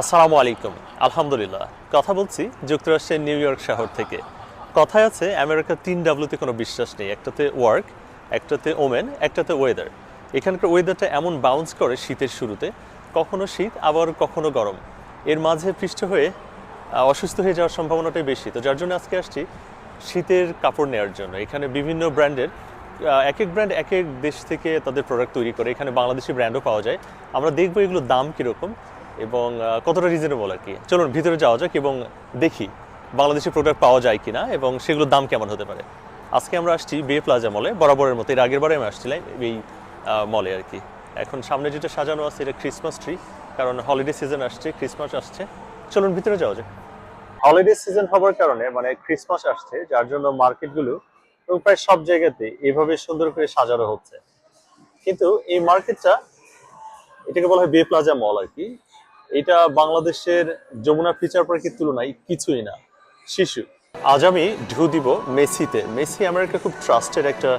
আসসালামু আলাইকুম। আলহামদুলিল্লাহ। কথা বলছি যুক্তরাষ্ট্রের নিউ ইয়র্ক শহর থেকে। কথায় আছে, আমেরিকার তিন ডাব্লুতে কোনো বিশ্বাস নেই, একটাতে ওয়ার্ক একটাতে ওমেন একটাতে ওয়েদার এখানকার ওয়েদারটা এমন বাউন্স করে শীতের শুরুতে, কখনো শীত, আবার কখনো গরম। এর মাঝে পৃষ্ঠ হয়ে অসুস্থ হয়ে যাওয়ার সম্ভাবনাটাই বেশি। তো যার জন্য আজকে আসছি শীতের কাপড় নেওয়ার জন্য। এখানে বিভিন্ন ব্র্যান্ডের এক এক ব্র্যান্ড, এক এক দেশ থেকে তাদের প্রোডাক্ট তৈরি করে। এখানে বাংলাদেশি ব্র্যান্ডও পাওয়া যায়। আমরা দেখব এগুলোর দাম কীরকম। এবং কতটা রিজনেবল আর কি? চলুন, ভিতরে যাওয়া যাক এবং দেখি বাংলাদেশি প্রোডাক্ট পাওয়া যায় কিনা এবং সেগুলোর দাম কেমন হতে পারে। আজকে আমরা আসছি বে প্লাজা মলে বরাবরের মতো। এর আগের বারে আমি আসছিলাম এই মলে আর কি। এখন সামনে যেটা সাজানো আছে, এটা ক্রিসমাস ট্রি কারণ হলিডে সিজন আসছে ক্রিসমাস আসছে। চলুন, ভিতরে যাওয়া যাক। হলিডে সিজন হওয়ার কারণে মানে ক্রিসমাস আসছে, যার জন্য মার্কেটগুলো প্রায় সব জায়গাতে এভাবে সুন্দর করে সাজানো হচ্ছে। কিন্তু এই মার্কেটটা এটাকে বলা হয় বে প্লাজা মল আর কি। এটা বাংলাদেশের যমুনা ফিচার পার্কের তুলনায় কিছুই না, শিশু। আজ আমি ঢু দিব মেসিতে। মেসি আমেরিকা খুব ট্রাস্টেড একটা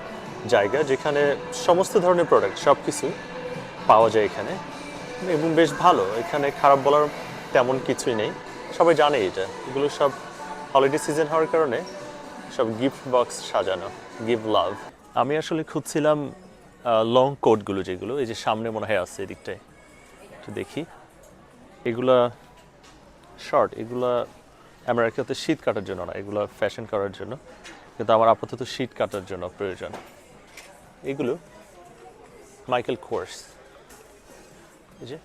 জায়গা যেখানে সমস্ত ধরনের প্রোডাক্ট সব কিছু পাওয়া যায় এখানে। এবং বেশ ভালো, এখানে খারাপ বলার তেমন কিছুই নেই। সবাই জানে এটা। এগুলো সব হলিডে সিজন হওয়ার কারণে সব গিফট বক্স সাজানো গিভ লাভ আমি আসলে খুঁজছিলাম লং কোটগুলো যেগুলো, এই যে সামনে মনে হয় আছে এদিকটায়। একটু দেখি। এগুলা শর্ট এগুলা আমেরিকাতে শীত কাটার জন্য না, এগুলো ফ্যাশন করার জন্য। কিন্তু আমার আপাতত শীত কাটার জন্য প্রয়োজন। এগুলো মাইকেল কোর্স এই যে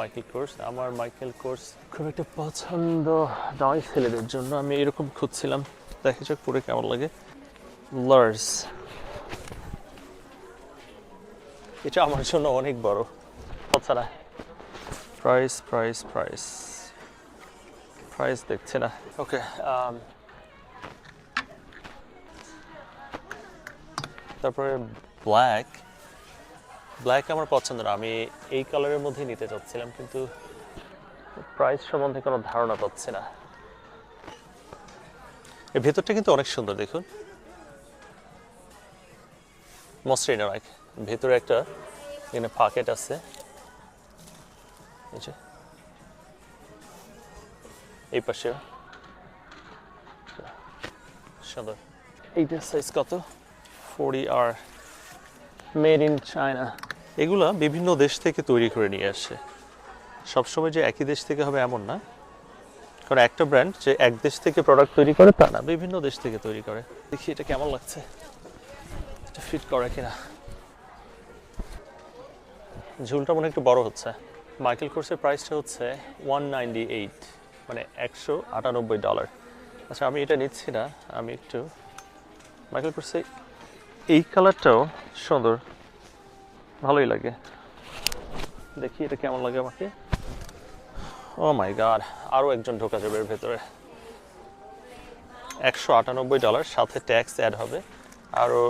মাইকেল কোর্স আমার মাইকেল কোর্স খুব একটা পছন্দ নয় ছেলেদের জন্য। আমি এরকম খুঁজছিলাম। দেখা যাক পরে কেমন লাগে। লার্স এটা আমার জন্য অনেক বড়। আচ্ছা প্রাইস প্রাইস প্রাইস প্রাইস দেখছে না। ওকে তারপরে ব্ল্যাক ব্ল্যাক আমার পছন্দ না। আমি এই কালারের মধ্যে নিতে চাচ্ছিলাম কিন্তু প্রাইস সম্বন্ধে কোনো ধারণা পাচ্ছি না। এর ভেতরটা কিন্তু অনেক সুন্দর দেখুন। মসৃণ অনেক ভেতরে একটা এখানে পকেট আছে। যে এই পাশে। সুন্দর এইটার সাইজ কত? ফোরটি আর মেড ইন চায়না এগুলা বিভিন্ন দেশ থেকে তৈরি করে নিয়ে আসে। সবসময় যে একই দেশ থেকে হবে এমন না। কারণ একটা ব্র্যান্ড যে এক দেশ থেকে প্রোডাক্ট তৈরি করে, তা না। বিভিন্ন দেশ থেকে তৈরি করে। দেখি এটা কেমন লাগছে। এটা ফিট করে কিনা। ঝুলটা মনে একটু বড় হচ্ছে। মাইকেল কোর্সের প্রাইসটা হচ্ছে ওয়ান মানে একশো আটানব্বই ডলার আচ্ছা আমি এটা নিচ্ছি না, আমি একটু মাইকেল কোর্সে এই কালারটাও সুন্দর, ভালোই লাগে। দেখি এটা কেমন লাগে আমাকে। ও মাই গড আরও একজন ঢোকা যাবে এর ভেতরে। একশো আটানব্বই ডলার সাথে ট্যাক্স অ্যাড হবে আরও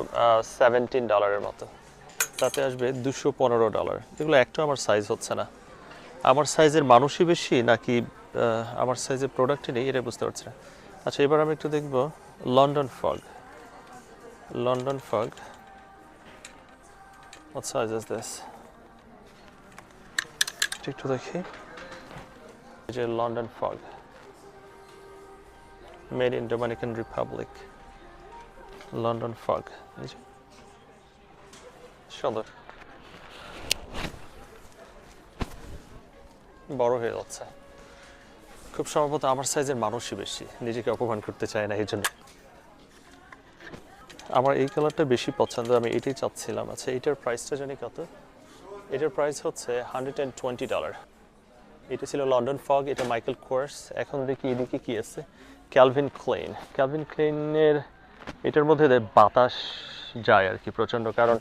সেভেন্টিন ডলারের মতো। তাতে আসবে দুশো পনেরো ডলার এগুলো একটাও আমার সাইজ হচ্ছে না। আমার সাইজের মানুষই বেশি নাকি আমার সাইজের প্রোডাক্টই নেই এটা বুঝতে পারছি না। আচ্ছা এবার আমি একটু দেখব London Fog London Fog What size is this? একটু দেখি। যে London Fog made in Dominican Republic London Fog সুন্দর। বড় হয়ে যাচ্ছে। খুব সম্ভবত আমার সাইজের মানুষই বেশি। নিজেকে অপমান করতে চায় না এই জন্য আমার এই কালারটা বেশি পছন্দ, আমি এটাই চাচ্ছিলাম। আচ্ছা এটার প্রাইসটা জানি কত? এটার প্রাইস হচ্ছে হান্ড্রেড অ্যান্ড টোয়েন্টি ডলার এটা ছিল লন্ডন ফগ এটা মাইকেল কোর্স এখন দেখি এদিকে কি আছে। ক্যালভিন ক্লেন ক্যালভিন ক্লেনের এটার মধ্যে বাতাস যায় আর কি প্রচণ্ড, কারণ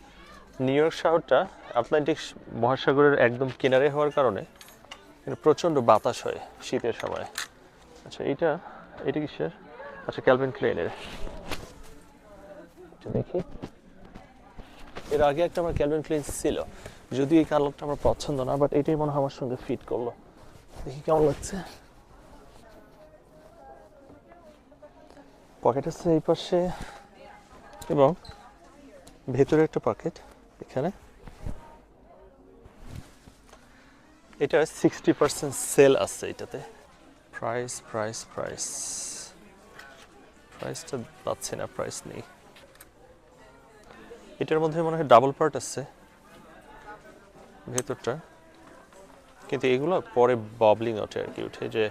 নিউ ইয়র্ক শহরটা আটলান্টিক মহাসাগরের একদম কিনারে হওয়ার কারণে এখানে প্রচণ্ড বাতাস হয় শীতের সময়। আচ্ছা এইটা এটা কিসের? আচ্ছা ক্যালভিন ক্লেনের দেখি। এর আগে একটা আমার ক্যালভিন ক্লেন ছিল। যদিও এই কালারটা আমার পছন্দ না বাট এটাই মনে হয় আমার সঙ্গে ফিট করল। দেখি কেমন লাগছে। পকেট আছে এই পাশে। এবং ভেতরে একটা পকেট এখানে। এটা সিক্সটি পার্সেন্ট সেল আছে এটাতে। প্রাইস প্রাইস প্রাইস প্রাইসটা পাচ্ছি না প্রাইস নেই। এটার মধ্যে মনে হয় ডাবল পার্ট আছে। ভেতরটা। কিন্তু এগুলো পরে ববলিং ওঠে আর কি উঠে যে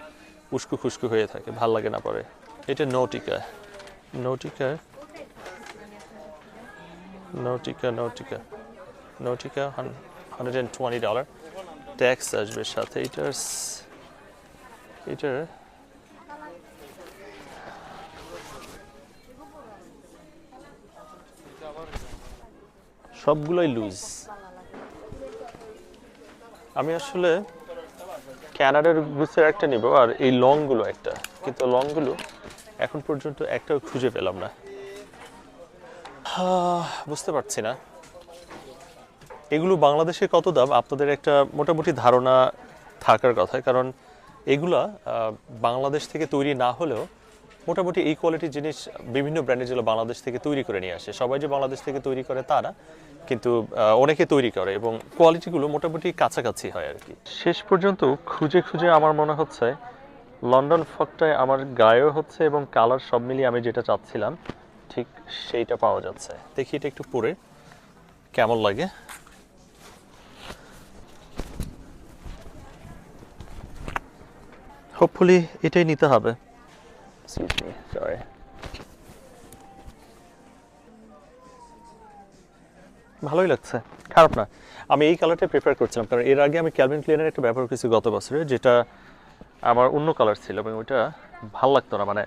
উস্কু খুস্কু হয়ে থাকে, ভালো লাগে না পরে। এটা Nautica Nautica Nautica Nautica Nautica hundred and twenty dollar tax আসবে সাথে, এটার এটার? সবগুলোই লুজ। আমি আসলে ক্যানাডার গুসের একটা নিব আর এই লংগুলো একটা, কিন্তু লংগুলো এখন পর্যন্ত একটাও খুঁজে পেলাম না। বুঝতে পারছি না। এগুলো বাংলাদেশে কত দাম? আপনাদের একটা মোটামুটি ধারণা থাকার কথা কারণ এগুলা বাংলাদেশ থেকে তৈরি না হলেও মোটামুটি এই কোয়ালিটির জিনিস বিভিন্ন ব্র্যান্ডের যেগুলো বাংলাদেশ থেকে তৈরি করে নিয়ে আসে। সবাই যে বাংলাদেশ থেকে তৈরি করে তা না কিন্তু অনেকে তৈরি করে এবং কোয়ালিটিগুলো মোটামুটি কাছাকাছি হয় আর কি। শেষ পর্যন্ত খুঁজে খুঁজে আমার মনে হচ্ছে লন্ডন ফকটায় আমার গায়েও হচ্ছে এবং কালার সব মিলিয়ে আমি যেটা চাচ্ছিলাম ঠিক সেইটা পাওয়া যাচ্ছে। দেখি এটা একটু পরে কেমন লাগে? হোপফুলি এটাই নিতে হবে. ভালোই লাগছে। খারাপ না। আমি এই কালারটা প্রেফার করছিলাম কারণ এর আগে আমি ক্যালভিন ক্লিনের একটা ব্যবহার করেছি গত বছরে যেটা আমার অন্য কালার ছিল এবং ওইটা ভালো লাগতো না। মানে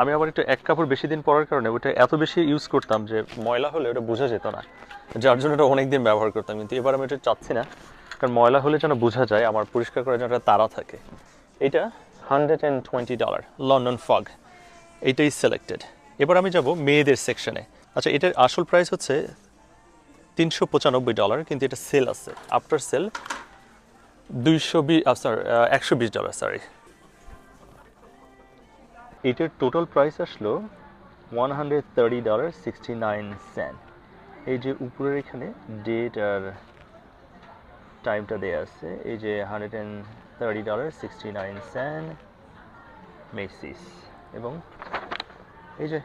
আমি আবার একটু এক কাপড় বেশি দিন পরার কারণে ওইটা এত বেশি ইউজ করতাম যে ময়লা হলে ওটা বোঝা যেত না। যার জন্য এটা অনেক দিন ব্যবহার করতাম কিন্তু এবার আমি এটা চাচ্ছি না। কারণ ময়লা হলে যেন বোঝা যায় আমার পরিষ্কার করার জন্য একটা তারা থাকে। এটা hundred and twenty dollar London Fog এইটাই সিলেক্টেড এবার আমি যাব মেয়েদের সেকশনে আচ্ছা এটার আসল প্রাইস হচ্ছে তিনশো পঁচানব্বই ডলার কিন্তু এটা সেল আছে। আফটার সেল দুইশো বিশ সরি একশো বিশ ডলার সরি এটার টোটাল প্রাইস আসলো one hundred thirty dollar sixty nine cent এই যে উপরের এখানে ডেট আর টাইমটা দেওয়া আছে, এই যে hundred and thirty dollar Macy's এবং এই যে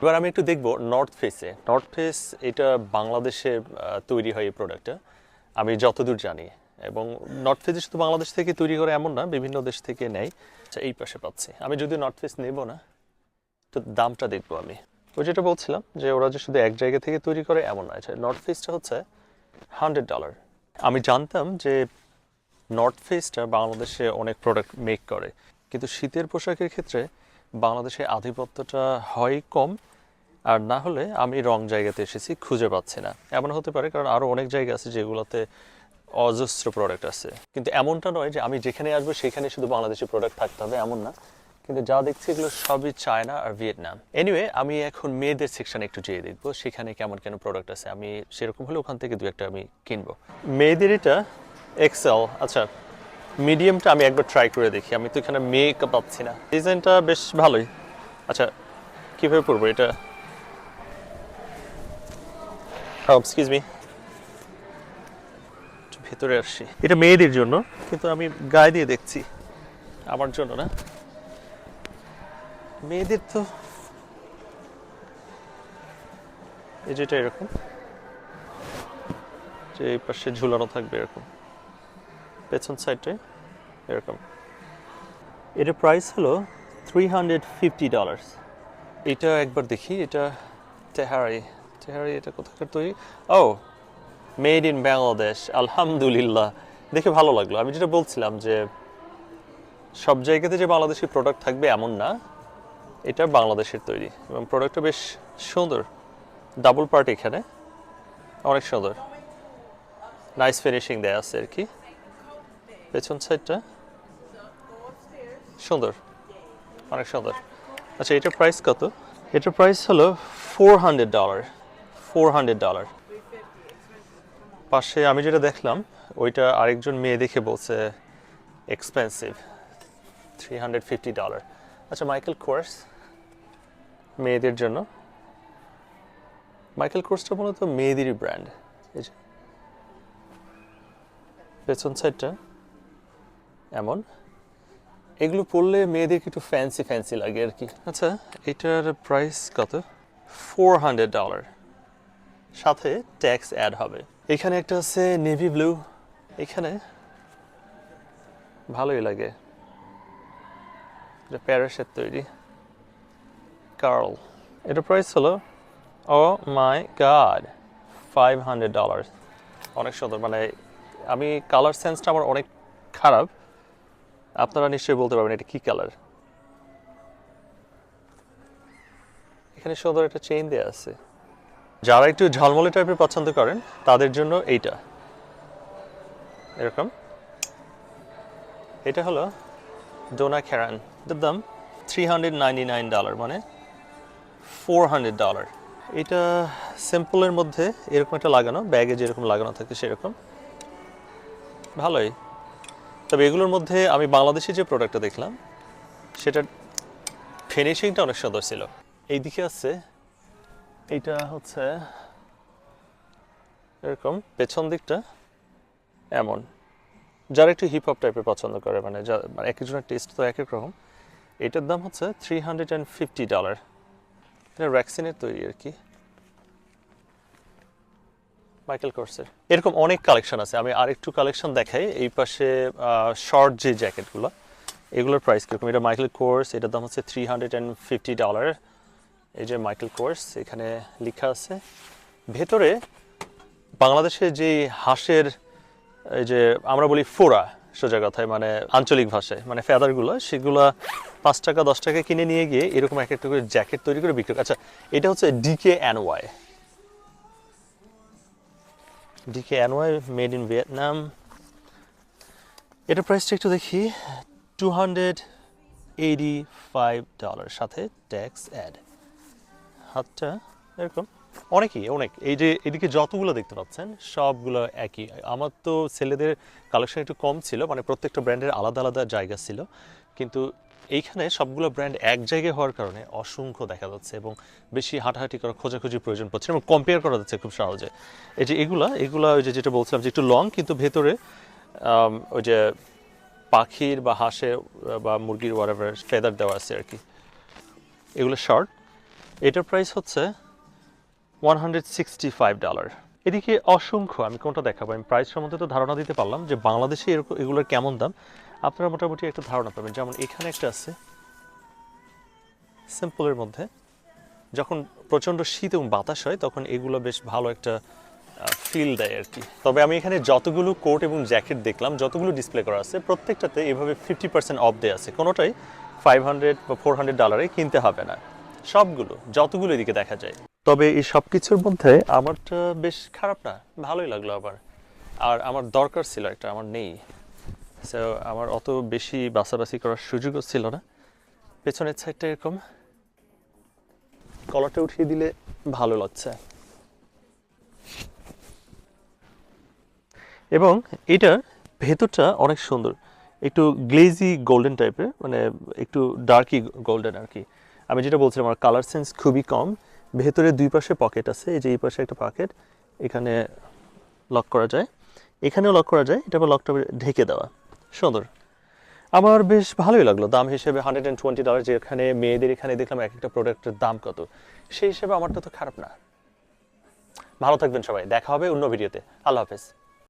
এবার আমি একটু দেখব নর্থ ফেসে নর্থ ফেস এটা বাংলাদেশে তৈরি হয় এই প্রোডাক্টটা আমি যতদূর জানি। এবং নর্থ ফেসে শুধু বাংলাদেশ থেকে তৈরি করে এমন না, বিভিন্ন দেশ থেকে নেয়। আচ্ছা এই পাশে পাচ্ছি। আমি যদি নর্থ ফেস নেব না, তো দামটা দেখব আমি। ওই যেটা বলছিলাম যে ওরা যে শুধু এক জায়গা থেকে তৈরি করে, এমন নয় নর্থ ফেসটা হচ্ছে হান্ড্রেড ডলার আমি জানতাম যে নর্থ ফেসটা বাংলাদেশে অনেক প্রোডাক্ট মেক করে। কিন্তু শীতের পোশাকের ক্ষেত্রে বাংলাদেশে আধিপত্যটা হয় কম, আর না হলে আমি রং জায়গাতে এসেছি, খুঁজে পাচ্ছি না। এমন হতে পারে, কারণ আরও অনেক জায়গা আছে যেগুলোতে অজস্র প্রোডাক্ট আছে। কিন্তু এমনটা নয় যে আমি যেখানে আসব সেখানে শুধু বাংলাদেশি প্রোডাক্ট থাকতে হবে, এমন না। কিন্তু যা দেখছি এগুলো সবই চায়না আর ভিয়েতনাম এনিওয়ে আমি এখন মেয়েদের সেকশানে একটু যেয়ে দেখব, সেখানে কেমন কেন প্রোডাক্ট আছে, আমি সেরকম হলে ওখান থেকে দু একটা আমি কিনবো। মেয়েদের এটা এক্সেল আচ্ছা মিডিয়ামটা আমি একবার ট্রাই করে দেখি আমি তো এখানে মেক পাচ্ছি না। ডিজাইনটা বেশ ভালোই। আচ্ছা কীভাবে পড়ব এটা? এক্সকিউজ মি ভেতরে আসছি এটা মেয়েদের জন্য? কিন্তু আমি গায়ে দিয়ে দেখছি। আমার জন্য না। মেয়েদের তো এই যেটা এরকম। যে এই পাশে ঝুলানো থাকবে এরকম। পেছন সাইডে, এরকম। এটার প্রাইস হলো থ্রি হান্ড্রেড ফিফটি ডলার্স এটা একবার দেখি, এটা তেহারি। তেহারি এটা কোথাকার তৈরি? ও মেড ইন বাংলাদেশ আলহামদুলিল্লাহ। দেখে ভালো লাগল। আমি যেটা বলছিলাম যে, সব জায়গাতে যে বাংলাদেশি প্রোডাক্ট থাকবে এমন না, এটা বাংলাদেশের তৈরি। এবং প্রোডাক্টটা বেশ সুন্দর। ডাবল পার্ট এখানে। অনেক সুন্দর। নাইস ফিনিশিং দেয়া আছে আর কি। পেছন সাইডটা সুন্দর। অনেক সুন্দর। আচ্ছা এটার প্রাইস কত? এটার প্রাইস হলো four hundred dollar four hundred dollar পাশে আমি যেটা দেখলাম, ওইটা আরেকজন মেয়ে দেখে বলছে expensive three hundred fifty dollar আচ্ছা মাইকেল কোর্স মেয়েদের জন্য। মাইকেল কোর্সটা মূলত মেয়েদেরই ব্র্যান্ড এই যে। পেছন সাইডটা এমন। এগুলো পরলে মেয়েদেরকে একটু ফ্যান্সি ফ্যান্সি লাগে আর কি। আচ্ছা এটার প্রাইস কত? ফোর হান্ড্রেড ডলার সাথে ট্যাক্স অ্যাড হবে। এখানে একটা আছে নেভি ব্লু এখানে ভালোই লাগে। এটা প্যারাসের তৈরি। কার্ল এটা প্রাইস হলো ও my god five hundred dollar অনেক সুন্দর মানে আমি কালার সেন্সটা আমার অনেক খারাপ। আপনারা নিশ্চয়ই বলতে পারবেন এটা কি কালার এখানে সুন্দর একটা চেইন দেওয়া আছে। যারা একটু ঝলমলে টাইপের পছন্দ করেন, তাদের জন্য এইটা। এরকম। এটা হলো ডোনা খেরান দাম three hundred ninety nine dollar মানে ফোর হান্ড্রেড ডলার এটা সিম্পলের মধ্যে এরকম একটা লাগানো ব্যাগে যেরকম লাগানো থাকে সেরকম। ভালোই। তবে এগুলোর মধ্যে আমি বাংলাদেশি যে প্রোডাক্টটা দেখলাম, সেটার ফিনিশিংটা অনেক সুন্দর ছিল। এইদিকে আছে, এইটা হচ্ছে এরকম পেছন দিকটা এমন। যারা একটু হিপ হপ টাইপের পছন্দ করে মানে যা- মানে এক একজনের টেস্ট তো এক এক রকম। এটার দাম হচ্ছে three hundred and fifty dollar এটা ভ্যাকসিনের তৈরি আর কি। মাইকেল কোর্সের এরকম অনেক কালেকশন আছে। আমি আরেকটু কালেকশন দেখাই। এই পাশে শর্ট যে জ্যাকেটগুলো এগুলোর প্রাইস কীরকম? এটা মাইকেল কোর্স এটার দাম হচ্ছে three hundred and fifty dollar এই যে মাইকেল কোর্স এখানে লেখা আছে। ভেতরে বাংলাদেশে যে হাঁসের, এই যে আমরা বলি ফোড়া, সোজা কথায় মানে আঞ্চলিক ভাষায় মানে ফেদারগুলো সেগুলো পাঁচ টাকা, দশ টাকা কিনে নিয়ে গিয়ে এরকম এক একটা করে জ্যাকেট তৈরি করে বিক্রি করে। আচ্ছা এটা হচ্ছে DK N Y DK N Y made in Vietnam এটা প্রাইসটা একটু দেখি two hundred eighty five dollar সাথে ট্যাক্স অ্যাড হাতটা এরকম, অনেকই, অনেক। এই যে এদিকে যতগুলো দেখতে পাচ্ছেন, সবগুলো একই। আমার তো ছেলেদের কালেকশন একটু কম ছিল মানে প্রত্যেকটা ব্র্যান্ডের আলাদা আলাদা জায়গা ছিল। কিন্তু এইখানে সবগুলো ব্র্যান্ড এক জায়গায় হওয়ার কারণে অসংখ্য দেখা যাচ্ছে এবং বেশি হাঁটাহাঁটি করা খোঁজাখুঁজি প্রয়োজন পড়ছে এবং কম্পেয়ার করা যাচ্ছে খুব সহজে। এই যে এগুলা এগুলা ওই যে যেটা বলছিলাম যে একটু লং কিন্তু ভেতরে ওই যে পাখির বা হাঁসের বা মুরগির ওয়ারেভার ফেদার দেওয়া আছে আর কি। এগুলো শর্ট এটার প্রাইস হচ্ছে one hundred sixty five dollar এদিকে অসংখ্য, আমি কোনটা দেখাবো? আমি প্রাইস সম্বন্ধে তো ধারণা দিতে পারলাম যে বাংলাদেশে এরকম এগুলোর কেমন দাম। আপনারা মোটামুটি একটা ধারণা পাবেন। যেমন এখানে একটা আছে সিম্পলের মধ্যে। যখন প্রচণ্ড শীত এবং বাতাস হয়, তখন এগুলো বেশ ভালো একটা ফিল দেয় আর কি। তবে আমি এখানে যতগুলো কোট এবং জ্যাকেট দেখলাম, যতগুলো ডিসপ্লে করা আছে, প্রত্যেকটাতে এভাবে ফিফটি পার্সেন্ট অফ দেওয়া আছে। কোনোটাই ফাইভ হান্ড্রেড বা ফোর হান্ড্রেড ডলারে কিনতে হবে না। সবগুলো, যতগুলো এদিকে দেখা যায়। তবে এই সব কিছুর মধ্যে আমারটা বেশ খারাপ না, ভালোই লাগল আবার। আর আমার দরকার ছিল একটা, আমার নেই। সো আমার অত বেশি বাছাবাছি করার সুযোগও ছিল না। পেছনের সাইডটা এরকম। কলারটা উঠিয়ে দিলে ভালো লাগছে। এবং এটার ভেতরটা অনেক সুন্দর। একটু গ্লেজি গোল্ডেন টাইপের মানে একটু ডার্কি গোল্ডেন আর কি। আমি যেটা বলছিলাম, আমার কালার সেন্স খুবই কম। ভেতরে দুই পাশে পকেট আছে, এই যে এই পাশে একটা পকেট, এখানে লক করা যায়। এখানেও লক করা যায় এটা আবার লকটা ঢেকে দেওয়া। সুন্দর। আমার বেশ ভালোই লাগল, দাম হিসেবে হান্ড্রেড অ্যান্ড টোয়েন্টি ডলার যেখানে মেয়েদের এখানে দেখলাম এক একটা প্রোডাক্টের দাম কত। সেই হিসেবে আমারটা তো খারাপ না। ভালো থাকবেন সবাই, দেখা হবে অন্য ভিডিওতে আল্লাহ হাফেজ।